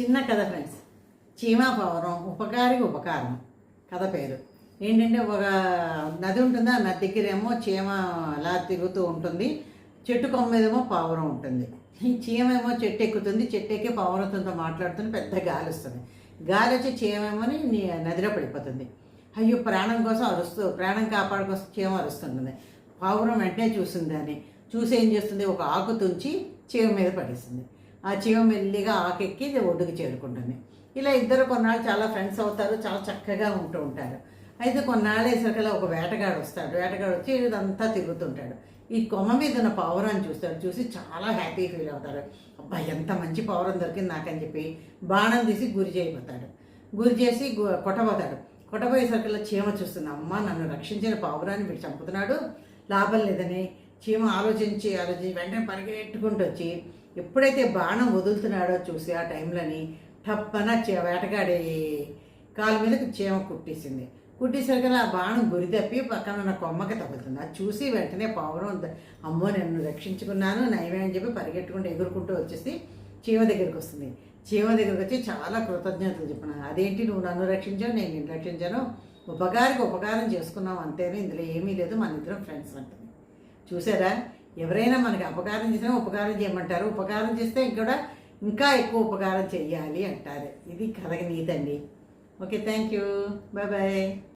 చిన్న కథ ఫ్రెండ్స్. చీమా పవరం ఉపకారికి ఉపకారం కథ పేరు. ఏంటంటే ఒక నది ఉంటుందా? నది దగ్గరేమో చీమ అలా తిరుగుతూ ఉంటుంది. చెట్టు కొమ్మ మీదేమో పావురం ఉంటుంది. ఈ చీమ ఏమో చెట్టు ఎక్కుతుంది. చెట్టు ఎక్కి పావురంతో మాట్లాడుతుంది. పెద్ద గాలి వస్తుంది. గాలి వచ్చి చీమేమోని నీ నదిలో పడిపోతుంది. అయ్యో ప్రాణం కోసం అరుస్తూ ప్రాణం కాపాడు కోసం చీమ అరుస్తుంటుంది. పావురం వెంటనే చూసింది అని. చూసి ఏం చేస్తుంది? ఒక ఆకు తుంచి చీమ మీద పడేస్తుంది. ఆ చీమ మెల్లిగా ఆకెక్కి ఇది ఒడ్డుకు చేరుకుంటుంది. ఇలా ఇద్దరు కొన్నాళ్ళు చాలా ఫ్రెండ్స్ అవుతారు చాలా చక్కగా ఉంటూ ఉంటారు. అయితే కొన్నాళ్ళు వేసరికల్లా ఒక వేటగాడు వస్తాడు. వేటగాడు వచ్చి ఇదంతా తిరుగుతుంటాడు. ఈ కొమ్మ మీద ఉన్న పావురాన్ని చూస్తాడు. చూసి చాలా హ్యాపీ ఫీల్ అవుతాడు అబ్బా ఎంత మంచి పావురం దొరికింది నాకని చెప్పి బాణం తీసి గురి చేయబోతాడు. గురి చేసి కొట్టబోతాడు. కొట్టబోయేసరికల్లా చీమ చూస్తుంది. అమ్మ నన్ను రక్షించిన పావురాన్ని వీడు చంపుతున్నాడు. లాభం లేదని చీమ ఆలోచించి ఆలోచించి వెంటనే పరిగెట్టుకుంటూ వచ్చి ఎప్పుడైతే బాణం వదులుతున్నాడో చూసి ఆ టైంలోని టప్పన చే- వేటగాడి కాలు మీద చీమ కుట్టేసింది. కుట్టేసరికి ఆ బాణం గురి తప్పి పక్కన ఉన్న కొమ్మకి తగులుతుంది. అది చూసి వెంటనే పావురం అమ్మో నేను రక్షించుకున్నాను నయమే అని చెప్పి పరిగెట్టుకుంటూ ఎగురుకుంటూ వచ్చేసి చీమ దగ్గరికి వస్తుంది. చీమ దగ్గరికి వచ్చి చాలా కృతజ్ఞతలు చెప్పినాను అదేంటి నువ్వు నన్ను రక్షించావు నేను నిన్ను రక్షించాను? ఉపకారికి ఉపకారం చేసుకున్నాం అంతేనే? ఇందులో ఏమీ లేదు మన ఇద్దరం ఫ్రెండ్స్ అంటుంది. చూసారా? ఎవరైనా మనకి అపకారం చేసినా ఉపకారం చేయమంటారు. ఉపకారం చేస్తే ఇంకా ఇంకా ఎక్కువ ఉపకారం చెయ్యాలి అంటారు. ఇది కథకి నీతండి okay thank you bye bye.